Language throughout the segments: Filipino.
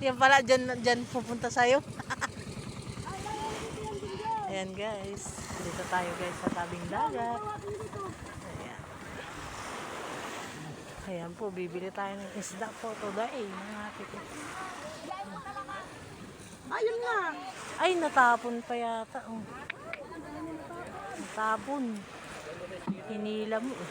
Yan pala, dyan, dyan pupunta sa'yo. Ayan guys. Dito tayo guys sa tabing dagat. Ayan. Ayan po, bibili tayo ng isda po today. Mga tito. Ayun nga. Ay, natapon pa yata. Oh. Natapon. Hinila mo. eh.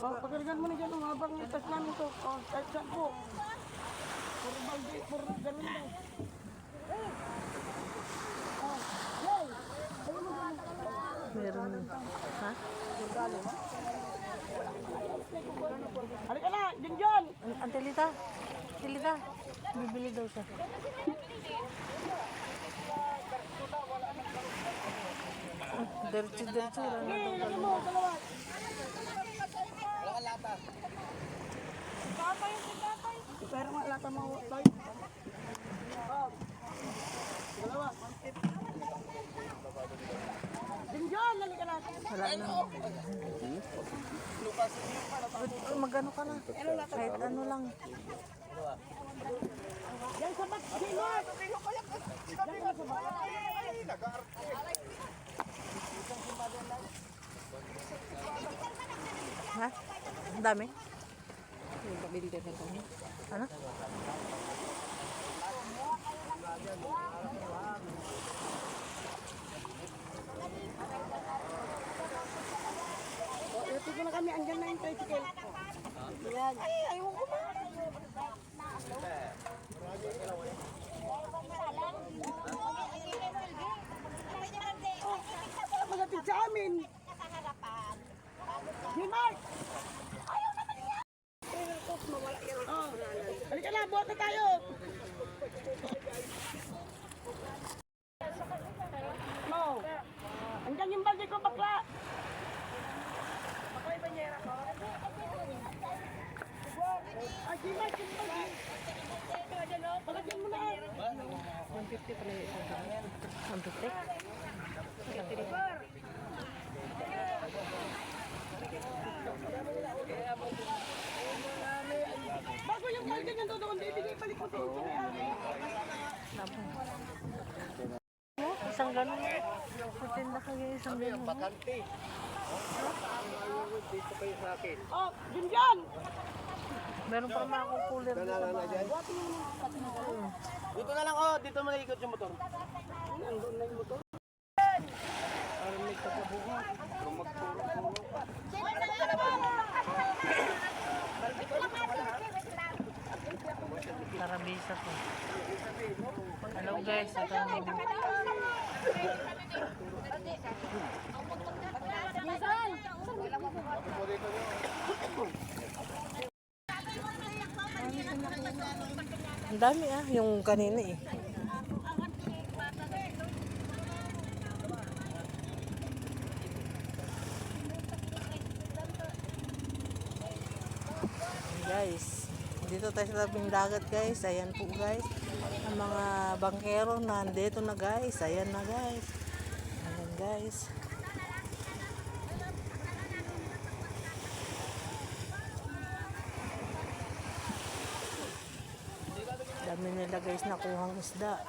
pagaligan mo na dyan oh, habang itas namin to. Oh, kahit saan po. Puro balde, puro ganun daw. Meron. Ha? Halika na, dyan dyan. Ang, ang tilita. Tilita. Bibili daw siya. Ah, Diretso-diretso lang. Hey, lagyan mo, dalawa. Pero lata mo, tayo. Oh. Dalawa. Dyan dyan, halika na. Wala na. Ba't Magano ka na? Kahit ano lang. Yan sa bag, sino? Yan sa bag. Ha? Ang dami? Ano? Oh, ito na kami, andyan na yung tricycle. Yan. Ay, ayaw na, bote tayo. No. Andiyan yung balde ko, bakla. Ako yung banyera ko. Ay, di ba, di ba, di ba? Palagyan mo na. 150 pala yung isang 150? 150? ito naman bibigay balik ko sa inyo. Isang ganun. Eh. Patinda ka yung isang ganun. Bakante. Dito kayo sa akin. Oh, yun yan! Meron pa mga akong cooler dito sa bahay. Dito na lang oh, dito mo naikot yung motor. Nandun na yung motor. Parang nagtatabuhan. Kung magtulog-tulog. Karabisa ko. Hello guys, ito ang Ang dami ah, yung kanina eh. guys dito tayo sa tabing dagat guys. Ayan po guys. Ang mga bangkero nandito na guys. Ayan na guys. Ayan guys. Dami nila guys nakuhang isda